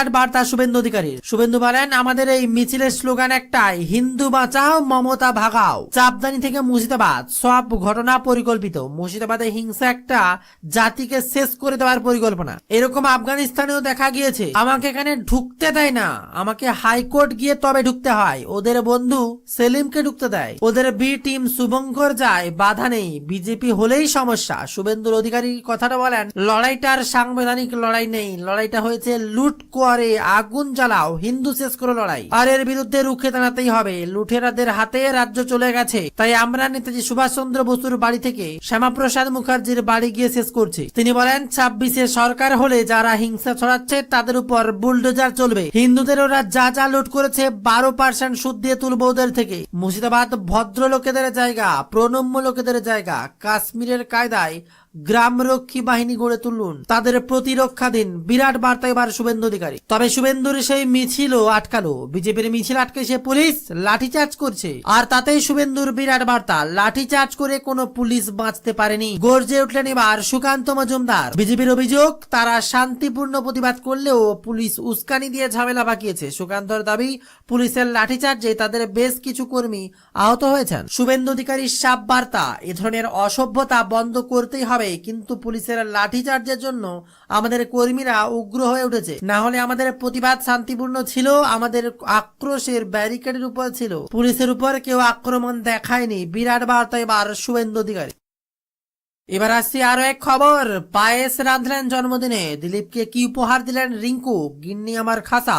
বিরাট বার্তা শুভেন্দু অধিকারীর। শুভেন্দু বলেন, আমাদের এই মিছিলের স্লোগান একটাই, হিন্দু বাঁচাও, মমতা ভাগাও। চাপদানি থেকে মুর্শিদাবাদ, সব ঘটনা পরিকল্পিত। মুর্শিদাবাদে হিংসা একটা জাতিকে শেষ করে দেওয়ার পরিকল্পনা। এরকম আফগানিস্তানেও দেখা গিয়েছে। আমাকে এখানে ঢুকতে দেয় না। আমাকে হাইকোর্ট গিয়ে তবে ঢুকতে হয়। ওদের বন্ধু সেলিমকে ঢুকতে দেয়। ওদের বি টিম শুভঙ্কর যায়, বাধা নেই। বিজেপি হলেই সমস্যা। শুভেন্দুর অধিকারী কথাটা বলেন, লড়াইটার সাংবিধানিক লড়াই নেই। লড়াইটা হয়েছে লুট করে আগুন জ্বালাও, হিন্দু শেষ করে লড়াই। আর এর বিরুদ্ধে রুখে দাঁড়াতেই হবে লুঠেরাদের হাতে রাজ্য চলে গেছে। তাই আমরা নেতাজি সুভাষ চন্দ্র বসুর বাড়ি থেকে শ্যামাপ্রসাদ মুখার্জির বাড়ি গিয়ে শেষ করছি। তিনি বলেন, ছাব্বিশে সরকার হলে যারা হিংসা ছড়াচ্ছে, তাদের উপর বুলডোজার চলবে। হিন্দুদের ওরা যা যা লুট করেছে, বারো পার্সেন্ট সুদ দিয়ে তুলবো ওদের থেকে। মুর্শিদাবাদ ভদ্র লোকেদের জায়গা প্রণম্য লোকেদের জায়গা, কাশ্মীরের কায়দায় গ্রামরক্ষী বাহিনী গড়ে তুলুন। তাদের প্রতিরক্ষা দিন। বিরাট বার্তা এবার শুভেন্দু অধিকারী। তবে শুভেন্দুর সেই মিছিলও আটকালো। বিজেপির মিছিল আটকে সে পুলিশ লাঠিচার্জ করছে। আর তাতেই শুভেন্দুর বিরাট বার্তা। লাঠিচার্জ করে কোনো পুলিশ বাঁচতে পারেনি। গর্জে উঠলেন এবার সুকান্ত মজুমদার। বিজেপির অভিযোগ, তারা শান্তিপূর্ণ প্রতিবাদ করলেও পুলিশ উস্কানি দিয়ে ঝামেলা বাকিয়েছে। সুকান্তর দাবি, পুলিশের লাঠিচার্জে তাদের বেশ কিছু কর্মী আহত হয়েছেন। শুভেন্দু অধিকারীর সাপ বার্তা, এ ধরনের অসভ্যতা বন্ধ করতেই হবে। কিন্তু পুলিশের লাঠিচার্জের জন্য আমাদের কর্মীরা উগ্র হয়ে উঠেছে। না হলে আমাদের প্রতিবাদ শান্তিপূর্ণ ছিল, আমাদের আক্রোশের ব্যারিকেডের উপর ছিল। পুলিশের উপর কেউ আক্রমণ দেখায়নি। বিরাট বার্তা এবার শুভেন্দু অধিকারী। এবার আসছি আরও এক খবর। পায়েস রাঁধলেন জন্মদিনে। দিলীপকে কি উপহার দিলেন রিঙ্কু? গিন্নি আমার খাসা,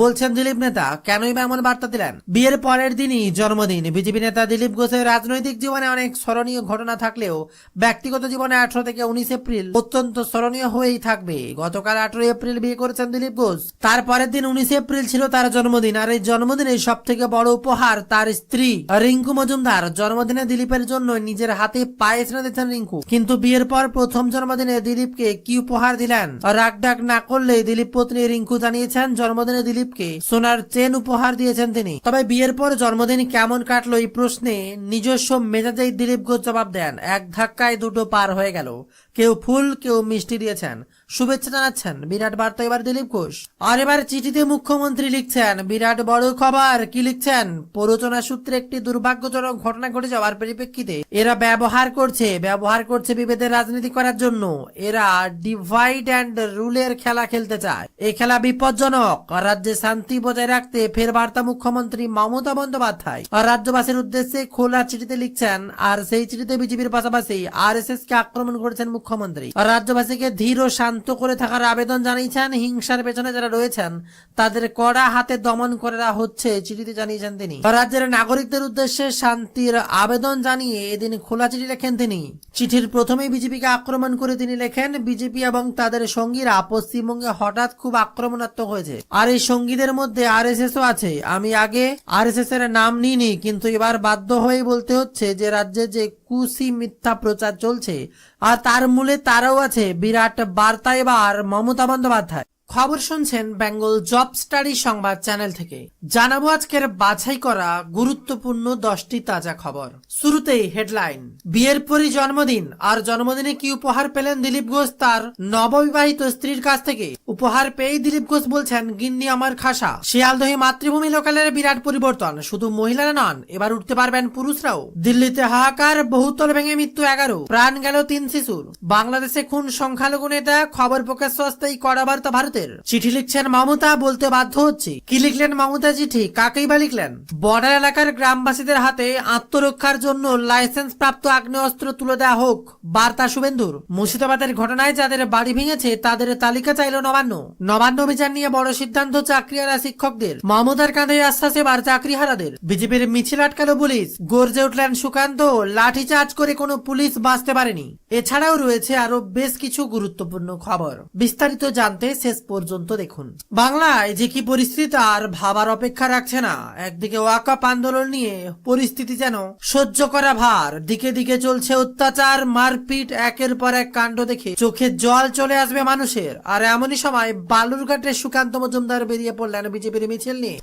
বলছেন দিলীপ নেতা। কেনই বা এমন বার্তা দিলেন? বিয়ের পরের দিনই জন্মদিন। বিজেপি নেতা দিলীপ ঘোষের রাজনৈতিক জীবনে অনেক স্মরণীয় ঘটনা থাকলেও ব্যক্তিগত জীবনে আঠারো থেকে উনিশ এপ্রিল অত্যন্ত স্মরণীয় হয়েই থাকবে। গতকাল আঠারো এপ্রিল বিয়ে করেছেন দিলীপ ঘোষ। তার পরের দিন উনিশে এপ্রিল ছিল তার জন্মদিন। আর এই জন্মদিনে সব থেকে বড় উপহার তার স্ত্রী। রিঙ্কু মজুমদার, জন্মদিনে দিলীপের জন্য নিজের হাতে পায়েস রেঁধেছেন রিঙ্কু। কিন্তু বিয়ের পর প্রথম জন্মদিনে দিলীপকে কি উপহার দিলেন? রাগ ডাক না করলে দিলীপ পত্নী রিঙ্কু জানিয়েছেন জন্মদিনে দিলীপকে সোনার চেন উপহার দিয়েছেন তিনি। তবে বিয়ের পর জন্মদিন কেমন কাটলো এই প্রশ্নে নিজস্ব মেজাজেই দিলীপ ঘোষ জবাব দেন, এক ধাক্কায় দুটো পার হয়ে গেল। কেউ ফুল, কেউ মিষ্টি দিয়েছেন। শুভেচ্ছা জানাচ্ছেন বিরাট বার্তা এবার দিলীপ ঘোষ। আর এবার চিঠিতে মুখ্যমন্ত্রী লিখছেন, বিরাট বড় খবর, কি লিখছেন? প্ররোচনা সূত্রে একটি দুর্ভাগ্যজনক ঘটনা ঘটে যাওয়ার পরিপ্রেক্ষিতে এরা ব্যবহার করছে ব্যবহার করছে বিভেদের রাজনীতি করার জন্য। এরা ডিভাইড অ্যান্ড রুলের খেলা খেলতে চায়। এই খেলা বিপজ্জনক। রাজ্যে শান্তি বজায় রাখতে ফের বার্তা মুখ্যমন্ত্রী মমতা বন্দ্যোপাধ্যায়। আর রাজ্যবাসীর উদ্দেশ্যে খোলা চিঠিতে লিখছেন, আর সেই চিঠিতে বিজেপির পাশাপাশি আর এস কে আক্রমণ করেছেন মুখ্যমন্ত্রী। রাজ্যবাসীকে ধীর ও শান্ত করে থাকার আবেদন জানিয়েছেন হিংসার পেছনে যারা রয়েছেন, তাদের কড়া হাতে দমন করা হচ্ছে চিঠিতে জানিয়েছেন তিনি। রাজ্যের নাগরিকদের উদ্দেশ্যে শান্তির আবেদন জানিয়ে এদিন খোলা চিঠি লেখেন তিনি। চিঠির প্রথমেই বিজেপিকে আক্রমণ করে তিনি লেখেন, বিজেপি এবং তাদের সঙ্গীরা পশ্চিমবঙ্গে হঠাৎ খুব আক্রমণাত্মক হয়েছে। আর এই সঙ্গীদের মধ্যে আর আছে। আমি আগে আর এর নাম নিইনি, কিন্তু এবার বাধ্য হয়ে বলতে হচ্ছে যে রাজ্যে যে কুসি মিথ্যা প্রচার চলছে। আর তার মূলে তারাও আছে। বিরাট বার্তা এবার মমতা বন্দ্যোপাধ্যায়। খবর শুনছেন Bengal job study Sangbad channel থেকে। জানাব আজকের বাছাই করা গুরুত্বপূর্ণ দশটি তাজা খবর। শুরুতেই হেডলাইন, বিয়ের পরই জন্মদিন আর জন্মদিনে কি উপহার পেলেন দিলীপ ঘোষ তার নববিবাহিত স্ত্রীর কাছ থেকে? উপহার পেয়েই দিলীপ ঘোষ বলছেন, গিন্নি আমার খাসা। শিয়ালদহে মাতৃভূমি লোকালের বিরাট পরিবর্তন, শুধু মহিলারা নন, এবার উঠতে পারবেন পুরুষরাও। দিল্লিতে হাহাকার, বহুতল ভেঙে মৃত্যু এগারো, প্রাণ গেল তিন শিশুর। বাংলাদেশে খুন সংখ্যালঘু নেতা, খবর প্রকাশ সস্তাই কড়া বার্তা ভারতের চিঠি লিখছেন মমতা, বলতে বাধ্য হচ্ছে। কি লিখলেন মমতা চিঠি কাকেই বা লিখলেন? বর্ডার এলাকার গ্রামবাসীদের হাতে আত্মরক্ষার জন্য লাইসেন্স প্রাপ্ত আগ্নেয়াস্ত্র তুলে দেওয়া হোক। বার্তা শুভেন্দুর। মুর্শিদাবাদের ঘটনায় যাদের বাড়ি ভেঙেছে, তাদের তালিকা চাইল নবান্ন। নবান্ন অভিযান নিয়ে বড় সিদ্ধান্ত চাকরিহারা শিক্ষকদের। মমতার কাঁধে আশ্বাস এবার চাকরিহারাদের। বিজেপির মিছিল আটকালো পুলিশ। গর্জে উঠলেন সুকান্ত। লাঠিচার্জ করে কোনো পুলিশ বাঁচতে পারেনি। এছাড়াও রয়েছে আরও বেশ কিছু গুরুত্বপূর্ণ খবর। বিস্তারিত জানতে শেষ পর্যন্ত দেখুন। বাংলায় যে কি পরিস্থিতি আর ভাবার অপেক্ষা রাখছে না। একদিকে ওয়াকাপ আন্দোলন নিয়ে পরিস্থিতি যেন সহ্য করা ভার, দিকে দিকে চলছে অত্যাচার, মারপিট, একের পর এক কাণ্ড দেখে চোখে জল চলে আসবে মানুষের। আর এমনই সময় বালুরঘাটে সুকান্ত মজুমদার বেরিয়ে পড়লেন বিজেপির মিছিল নিয়ে।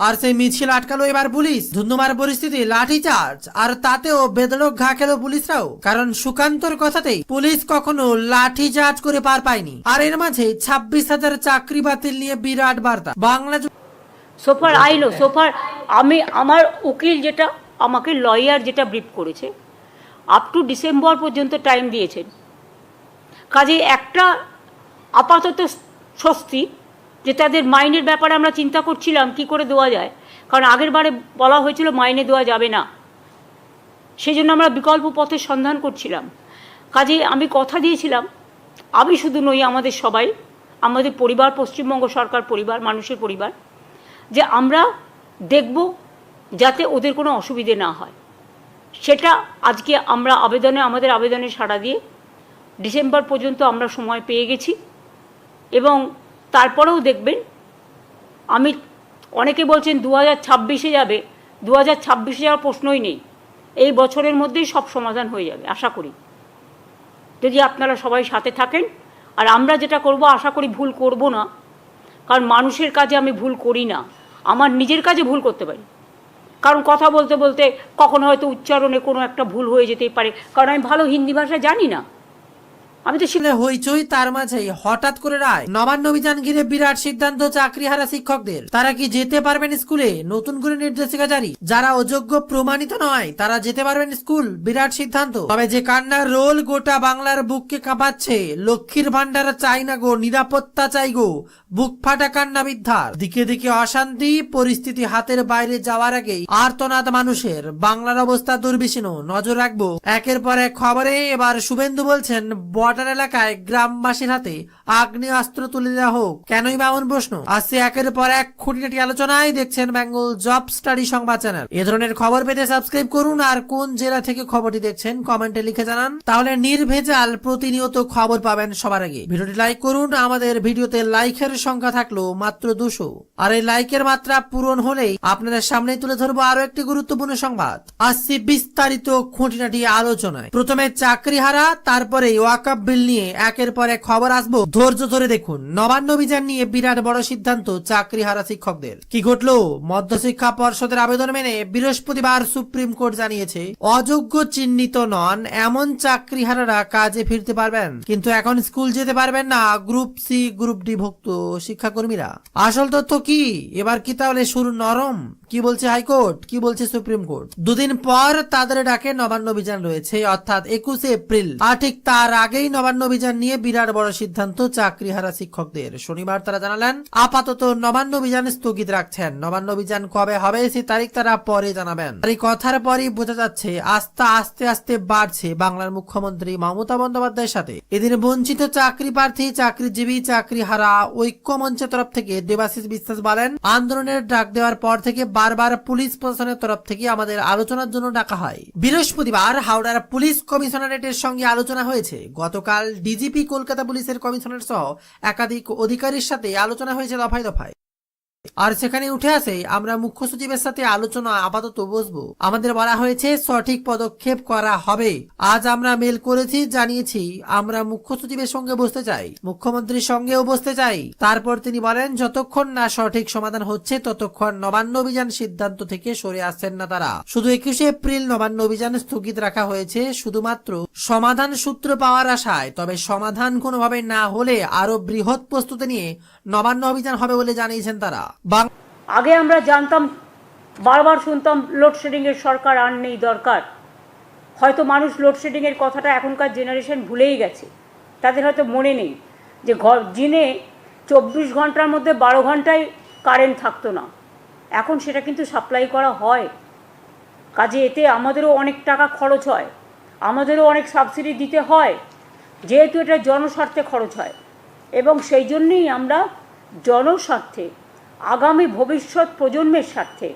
আর সেই মিছিল আটকালো এবার পুলিশ। ধুন্ধুমার পরিস্থিতি লাঠি চার্জ আর তাতেও বেদরক ঘা খেলো পুলিশরাও। কারণ সুকান্তর কথাতেই পুলিশ কখনো লাঠি চার্জ করে পার পায়নি। আর এর মাঝে ছাব্বিশ হাজার চাকরি বাতিল নিয়ে বিরাট বার্তা। বাংলা সোফার আইলো সোফার আমি, আমার উকিল যেটা, আমাকে লয়ার যেটা ব্রিফ করেছে আপ টু ডিসেম্বর পর্যন্ত টাইম দিয়েছেন। কাজে একটা আপাতত স্বস্তি যে তাদের মাইনের ব্যাপারে আমরা চিন্তা করছিলাম, কি করে দেওয়া যায়? কারণ আগের বারে বলা হয়েছিল মাইনে দেওয়া যাবে না। সেই জন্য আমরা বিকল্প পথের সন্ধান করছিলাম। কাজে আমি কথা দিয়েছিলাম, আমি শুধু নই, আমাদের সবাই, আমাদের পরিবার, পশ্চিমবঙ্গ সরকার পরিবার, মানুষের পরিবার, যে আমরা দেখব যাতে ওদের কোনো অসুবিধে না হয়। সেটা আজকে আমরা আবেদনে, আমাদের আবেদনে সাড়া দিয়ে ডিসেম্বর পর্যন্ত আমরা সময় পেয়ে গেছি এবং তারপরেও দেখবেন, আমি, অনেকে বলছেন দু হাজার ছাব্বিশে যাবে দু হাজার ছাব্বিশে যাওয়ার প্রশ্নই নেই। এই বছরের মধ্যেই সব সমাধান হয়ে যাবে, আশা করি। যদি আপনারা সবাই সাথে থাকেন, আর আমরা যেটা করব, আশা করি ভুল করব না, কারণ মানুষের কাজে আমি ভুল করি না, আমার নিজের কাজে ভুল করতে পারি। কারণ কথা বলতে বলতে কখনো হয়তো উচ্চারণে কোনো একটা ভুল হয়ে যেতেই পারে, কারণ আমি ভালো হিন্দি ভাষা জানি না। আমি তো স্কুলে হইচই তার মাঝেই হঠাৎ করে রায় নবান্ন অভিযান ঘিরে বিরাট সিদ্ধান্ত চাকরিহারা শিক্ষকদের। তারা কি যেতে পারবেন স্কুলে? নতুন করে নির্দেশিকা জারি। যারা অযোগ্য প্রমাণিত নয়, তারা যেতে পারবেন স্কুল? বিরাট সিদ্ধান্ত। তবে যে কান্নার রোল গোটা বাংলার বুককে কাঁপাচ্ছে, লক্ষ্মীর ভান্ডার চাই না গো, নিরাপত্তা চাই গো, বুক ফাটা কান্না বিদ্ধার। দিকে দিকে অশান্তি, পরিস্থিতি হাতের বাইরে যাওয়ার আগেই আর্তনাদ মানুষের। বাংলার অবস্থা দুর্বিষীণ, নজর রাখব। একের পর এক খবরে এবার শুভেন্দু বলছেন বর্ডার এলাকায় গ্রামবাসীর হাতে আগ্নেয়াস্ত্র তুলে দেওয়া হোক, কেনই বা এমন প্রশ্ন? আসছে একের পর এক খুঁটিনাটি আলোচনায় দেখছেন Bengal job study Sangbad channel. এ ধরনের খবর পেতে সাবস্ক্রাইব করুন আর কোন জেলা থেকে খবরটি দেখছেন কমেন্টে লিখে জানান। তাহলে নির্ভেজাল প্রতিনিয়ত খবর পাবেন সবার আগে। ভিডিওটি লাইক করুন, আমাদের ভিডিওতে লাইকের সংখ্যা থাকল মাত্র দুশো। আর এই লাইকের মাত্রা পূরণ হলেই আপনাদের সামনে তুলে ধরবো আরও একটি গুরুত্বপূর্ণ সংবাদ। আসছি বিস্তারিত খুঁটিনাটি আলোচনায়। প্রথমে চাকরি হারা তারপরে ওয়াকাপ বিল নিয়ে একের পর এক খবর আসব। ধৈর্য ধরে দেখুন, নবান্ন অভিযান নিয়ে বিরাট বড় সিদ্ধান্ত চাকরি হারা শিক্ষকদের। কি ঘটলো? মধ্যশিক্ষা পর্ষদের আবেদন মেনে বৃহস্পতিবার সুপ্রিম কোর্ট জানিয়েছে, অযোগ্য চিহ্নিত নন, এমন চাকরি হারারা কাজে ফিরতে পারবেন। কিন্তু এখন স্কুল যেতে পারবেন না, গ্রুপ সি, গ্রুপ ডি ভুক্ত শিক্ষাকর্মীরা। আসল তথ্য কি? এবার কি তাহলে শুরু নরম? কি বলছে হাইকোর্ট? কি বলছে সুপ্রিম কোর্ট? দুদিন পর তাদের ডাকে নবান্ন অভিযান রয়েছে, অর্থাৎ একুশে এপ্রিল। আর ঠিক তার আগেই নবান্ন অভিযান নিয়ে বিরাট বড় সিদ্ধান্ত চাকরিহারা শিক্ষকদের। শনিবার তারা জানালেন, আপাতত নবান্ন অভিযান স্থগিত রাখছেন। নবান্ন অভিযান কবে হবে সে তারিখ তারা পরে জানাবেন। এই কথার পরই বোঝা যাচ্ছে, আস্থা আস্তে আস্তে বাড়ছে বাংলার মুখ্যমন্ত্রী মমতা বন্দ্যোপাধ্যায়ের সাথে। এদিন বঞ্চিত চাকরি প্রার্থী, চাকরিজীবী, চাকরিহারা ঐক্য মঞ্চের তরফ থেকে দেবাশিস বিশ্বাস বলেন, আন্দোলনের ডাক দেওয়ার পর থেকে বারবার পুলিশ প্রশাসনের তরফ থেকে আমাদের আলোচনার জন্য ডাকা হয়। বৃহস্পতিবার হাওড়ার পুলিশ কমিশনারেটের সঙ্গে আলোচনা হয়েছে। গতকাল ডিজিপি কলকাতা পুলিশের কমিশনার সহ একাধিক অধিকারীর সাথে আলোচনা হয়েছে দফায় দফায়। আর সেখানে উঠে আসে, আমরা মুখ্য সচিবের সাথে আলোচনা আপাতত বসবো। আমাদের বলা হয়েছে, সঠিক পদক্ষেপ করা হবে। আজ আমরা মেল করেছি, জানিয়েছি, আমরা মুখ্য সচিবের সঙ্গে বসতে চাই, মুখ্যমন্ত্রীর সঙ্গেও বসতে চাই। তারপর তিনি বলেন, যতক্ষণ না সঠিক সমাধান হচ্ছে, ততক্ষণ নবান্ন অভিযান সিদ্ধান্ত থেকে সরে আসছেন না তারা। শুধু একুশে এপ্রিল নবান্ন অভিযান স্থগিত রাখা হয়েছে, শুধুমাত্র সমাধান সূত্র পাওয়ার আশায়। তবে সমাধান কোনোভাবে না হলে আরও বৃহৎ প্রস্তুতি নিয়ে নবান্ন অভিযান হবে বলে জানিয়েছেন তারা। আগে আমরা জানতাম, বারবার শুনতাম লোডশেডিংয়ের সরকার আর নেই দরকার। হয়তো মানুষ লোডশেডিংয়ের কথাটা এখনকার জেনারেশন ভুলেই গেছে। তাদের হয়তো মনে নেই যে ঘর দিনে চব্বিশ ঘণ্টার মধ্যে বারো ঘন্টায় কারেন্ট থাকতো না। এখন সেটা কিন্তু সাপ্লাই করা হয়। কাজে এতে আমাদেরও অনেক টাকা খরচ হয়। আমাদেরও অনেক সাবসিডি দিতে হয়। যেহেতু এটা জনস্বার্থে খরচ হয়। এবং সেই জন্যেই আমরা জনস্বার্থে আগামী ভবিষ্যৎ প্রজন্মের স্বার্থে।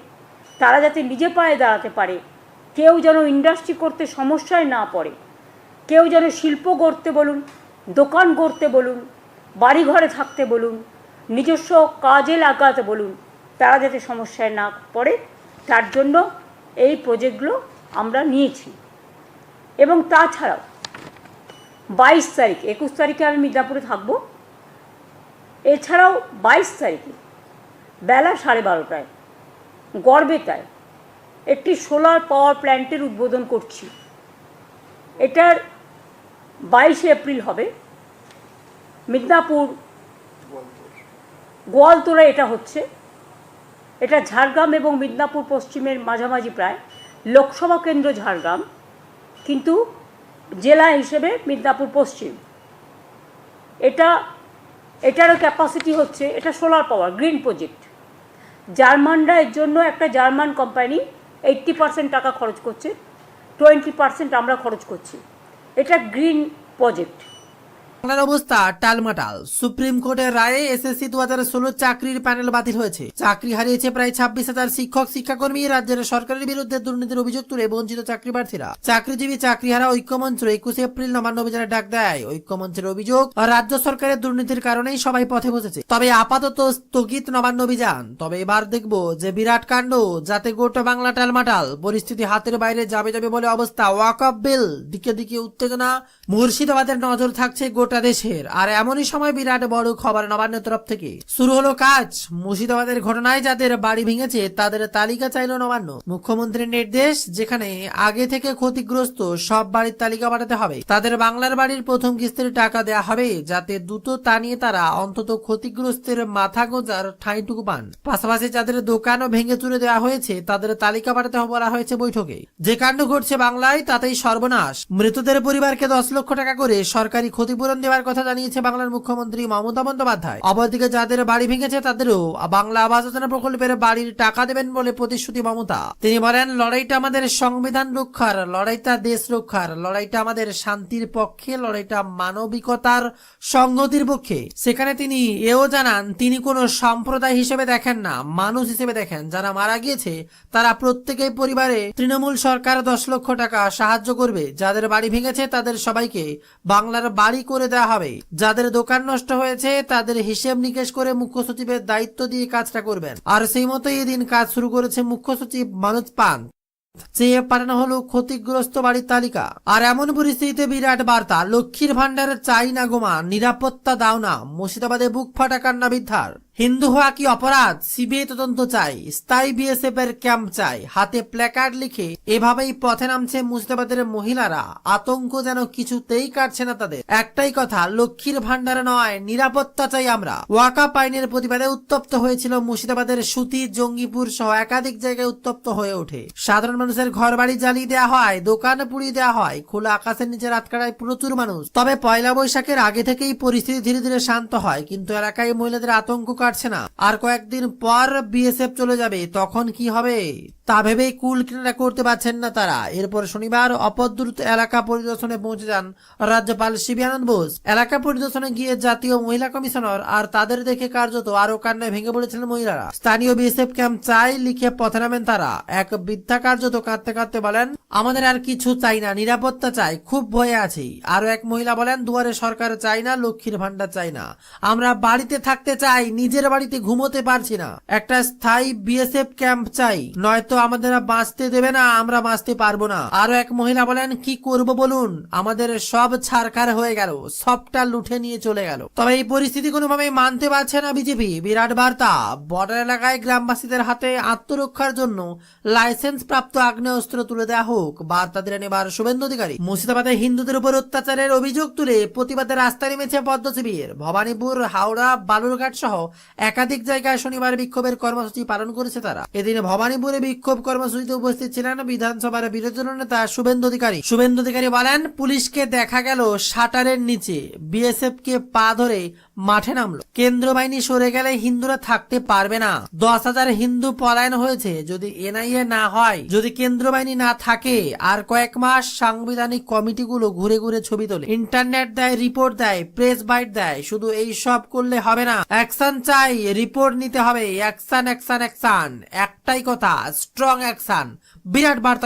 তারা যাতে নিজে পায়ে দাঁড়াতে পারে, কেউ যেন ইন্ডাস্ট্রি করতে সমস্যায় না পড়ে। কেউ যেন শিল্প গড়তে বলুন, দোকান গড়তে বলুন, বাড়িঘরে থাকতে বলুন, নিজস্ব কাজে লাগাতে বলুন, তারা যাতে সমস্যায় না পড়ে, তার জন্য এই প্রজেক্টগুলো আমরা নিয়েছি। এবং তাছাড়াও, বাইশ তারিখ, একুশ তারিখে আমি মিদনাপুরে থাকব। এছাড়াও বাইশ তারিখে বেলা সাড়ে বারোটায় গর্বে তাই একটি সোলার পাওয়ার প্ল্যান্টের উদ্বোধন করছি। এটার বাইশে এপ্রিল হবে, মিদনাপুর গোয়ালতোড়া এটা হচ্ছে। এটা ঝাড়গ্রাম এবং মিদনাপুর পশ্চিমের মাঝামাঝি প্রায়, লোকসভা কেন্দ্র ঝাড়গ্রাম, কিন্তু জেলা হিসেবে মিদনাপুর পশ্চিম। এটা, এটারও ক্যাপাসিটি হচ্ছে, এটা সোলার পাওয়ার গ্রিন প্রজেক্ট জার্মানরা এর জন্য একটা জার্মান কোম্পানি এইট্টি পার্সেন্ট টাকা খরচ করছে টোয়েন্টি পার্সেন্ট আমরা খরচ করছি। এটা গ্রিন প্রজেক্ট বাংলার অবস্থা টালমাটাল। সুপ্রিম কোর্টের রায়ে এসএসসি দু হাজার ষোলো চাকরির প্যানেল বাতিল হয়েছে। চাকরি হারিয়েছে প্রায় ছাব্বিশ হাজার শিক্ষক, শিক্ষাকর্মী, রাজ্যের সরকারের বিরুদ্ধে দুর্নীতির অভিযোগ তুলে বঞ্চিত চাকরি প্রার্থীরা চাকরিজীবী চাকরিহারা ঐক্যমঞ্চ একুশে এপ্রিল নবান্ন অভিযানে ডাক দেয়। ঐক্যমঞ্চের অভিযোগ, রাজ্য সরকারের দুর্নীতির কারণেই সবাই পথে বসেছে। তবে আপাতত স্থগিত নবান্ন অভিযান। তবে এবার দেখব যে বিরাট কাণ্ড, যাতে গোটা বাংলা টালমাটাল পরিস্থিতি হাতের বাইরে যাবে যাবে বলে অবস্থা। ওয়াক অফ বিল, দিকে দিকে উত্তেজনা, মুর্শিদাবাদের নজর থাকছে গোটা দেশের, আর এমনই সময় বিরাট বড় খবর নবান্নের তরফ থেকে। শুরু হলো কাজ। মুর্শিদাবাদের ঘটনায় যাদের বাড়ি ভেঙেছে, তাদের তালিকা চাইল নবান্ন। মুখ্যমন্ত্রীর নির্দেশ, যেখানে আগে থেকে ক্ষতিগ্রস্ত সব বাড়ির তালিকা পাঠাতে হবে। তাদের বাংলার বাড়ির প্রথম কিস্তির টাকা দেয়া হবে, যাতে দ্রুত তা নিয়ে তারা অন্তত ক্ষতিগ্রস্তের মাথা গোজার ঠাঁইটুকু পান। পাশাপাশি যাদের দোকানও ভেঙে চুরে দেওয়া হয়েছে, তাদের তালিকা পাঠাতে বলা হয়েছে বৈঠকে। যে কাণ্ড ঘটছে বাংলায়, তাতেই সর্বনাশ। মৃতদের পরিবারকে দশ লক্ষ টাকা করে সরকারি ক্ষতিপূরণ দেওয়ার কথা জানিয়েছে বাংলার মুখ্যমন্ত্রী মমতা বন্দ্যোপাধ্যায়। অপরদিকে যাদের বাড়ি ভেঙেছে তাদেরও বাংলা আবাস যোজনা প্রকল্পের বাড়ির টাকা দেবেন বলে প্রতিশ্রুতি মমতা। তিনি বলেন, লড়াইটা আমাদের সংবিধান রক্ষার, লড়াইটা দেশ রক্ষার, লড়াইটা আমাদের শান্তির পক্ষে, লড়াইটা মানবিকতার সংগতির পক্ষে। সেখানে তিনি এও জানান, তিনি কোনো সম্প্রদায় হিসেবে দেখেন না, মানুষ হিসেবে দেখেন। যারা মারা গিয়েছে, তারা প্রত্যেকেই পরিবারে তৃণমূল সরকার দশ লক্ষ টাকা সাহায্য করবে। যাদের বাড়ি ভেঙেছে, তাদের সবাইকে বাংলার বাড়ি করে দেওয়া হবে। যাদের দোকান নষ্ট হয়েছে, তাদের হিসেব নিকেশ করে মুখ্য সচিবের দায়িত্ব দিয়ে কাজটা করবেন। আর সেই মতো এদিন কাজ শুরু করেছে মুখ্য সচিব মানুষ পান। চেয়ে পাঠানো হলো ক্ষতিগ্রস্ত বাড়ির তালিকা। আর এমন পরিস্থিতিতে বিরাট বার্তা, লক্ষ্মীর ভান্ডারে চাই না গোমা নিরাপত্তা দাও না, মুর্শিদাবাদে বুক ফাটা কান্না বিদ্ধার হিন্দু হওয়া কি অপরাধ? সিবিআই তদন্ত চাই। স্থায়ী বিএসএফ এর ক্যাম্প চাই। হাতে প্ল্যাকার্ড লিখে এভাবেই পথে নামছে মুর্শিদাবাদের মহিলারা। আতঙ্ক যেন কিছুতেই কাটছে না তাদের। একটাই কথা, লক্ষ্মীর ভান্ডারে নয়, নিরাপত্তা চাই আমরা। ওয়াকা পাইনের প্রতিবাদে উত্তপ্ত হয়েছিল মুর্শিদাবাদের সুতি, জঙ্গিপুর সহ একাধিক জায়গায় উত্তপ্ত হয়ে ওঠে। সাধারণ মানুষের ঘর বাড়ি জ্বালিয়ে দেওয়া হয়, দোকান পুড়িয়ে দেওয়া হয়, খোলা আকাশের নিচে রাত কাটায় প্রচুর মানুষ। তবে পয়লা বৈশাখের আগে থেকেই পরিস্থিতি ধীরে ধীরে শান্ত হয়, কিন্তু এলাকায় মহিলাদের আতঙ্ক কাটছে না। আর কয়েকদিন পর বিএসএফ চলে যাবে, তখন কি হবে? তা ভেবেই কুল কিনারা করতে পারছেন না তারা। এরপর শনিবার অপদ্রুত এলাকা পরিদর্শনে পৌঁছে যান রাজ্যপাল শিবী আনন্দ বোস। এলাকা পরিদর্শনে গিয়ে জাতীয় মহিলা কমিশনার আর তাদের দেখে কার্যত আরও কান্নায় ভেঙে পড়েছিলেন মহিলারা। স্থানীয় বিএসএফ ক্যাম্প চাই লিখে পথে নামেন তারা। এক বৃদ্ধা কার্যত কাঁদতে কাঁদতে বলেন, আমাদের আর কিছু চাই না, নিরাপত্তা চাই, খুব ভয়ে আছি। আরও এক মহিলা বলেন, দুয়ারে সরকার চাই না, লক্ষ্মীর ভান্ডার চাই না। আমরা বাড়িতে থাকতে চাই নিজের বাড়িতে ঘুমোতে পারছি না। একটা স্থায়ী বিএসএফ ক্যাম্প চাই, নয়তো আমাদের বাঁচতে দেবে না, আমরা বাঁচতে পারব না। আরও এক মহিলা বলেন, কি করব বলুন? আমাদের সব ছাড়খাড় হয়ে গেল, সবটা লুঠে নিয়ে চলে গেল। তবে এই পরিস্থিতি কোনোভাবেই মানতে পারছে না বিজেপি। বিরাট বার্তা, বর্ডার এলাকায় গ্রামবাসীদের হাতে আত্মরক্ষার জন্য লাইসেন্স প্রাপ্ত আগ্নেয়াস্ত্র তুলে দেওয়া হোক, বার্তা দিলেন এবার শুভেন্দু অধিকারী। মুর্শিদাবাদে হিন্দুদের উপর অত্যাচারের অভিযোগ তুলে প্রতিবাদে রাস্তায় নেমেছে পদ্ম শিবির ভবানীপুর, হাওড়া, বালুরঘাট সহ একাধিক জায়গায় শনিবার বিক্ষোভের কর্মসূচি পালন করেছে তারা। এদিন ভবানীপুরে বিক্ষোভ কর্মসূচিতে উপস্থিত ছিলেন বিধানসভার বিরোধী নেতা শুভেন্দু অধিকারী। শুভেন্দু অধিকারী বলেন, পুলিশকে দেখা গেল শাটারের নিচে বিএসএফ কে পা ধরে মাঠে নামলো। কেন্দ্র বাহিনী সরে গেলে হিন্দুরা থাকতে পারবে না। দশ হাজার হিন্দু পলায়ন হয়েছে, যদি এনআইএ না হয়, যদি কেন্দ্র বাহিনী না থাকে, আর কয়েক মাস সাংবিধানিক কমিটিগুলো ঘুরে ঘুরে ছবি তোলে। ইন্টারনেট দেয়, রিপোর্ট দেয়, প্রেস বাইট দেয়, শুধু এই সব করলে হবে না। অ্যাকশন চাই রিপোর্ট নিতে হবে অ্যাকশন অ্যাকশন অ্যাকশন একটাই কথা স্ট্রং অ্যাকশন বিরাট বার্তা